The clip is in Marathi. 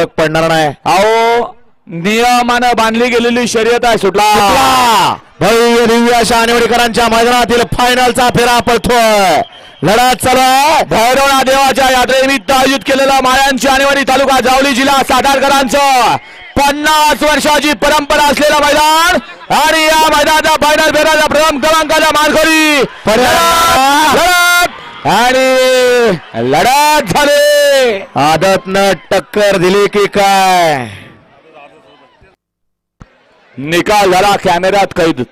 फरक पडणार नाही. अहो नियमानं बांधली गेलेली शर्यत आहे सुटला. भव्य दिव्य अशा आणेवाडीकरांच्या मैदानातील फायनलचा फेरा पडतोय. लढत चालू आहे. देवाच्या यात्रेनिमित्त आयोजित केलेला माळ्यांची आणेवाडी तालुका जावली जिल्हा सातारकरांचं. पन्नास वर्षाची परंपरा असलेलं मैदान आणि या मैदानाचा फायनल फेराचा प्रथम क्रमांकाचा मानकरी. आणि लढत झाली. आदतनं टक्कर दिली की काय? निकाल झाला कॅमेऱ्यात कैद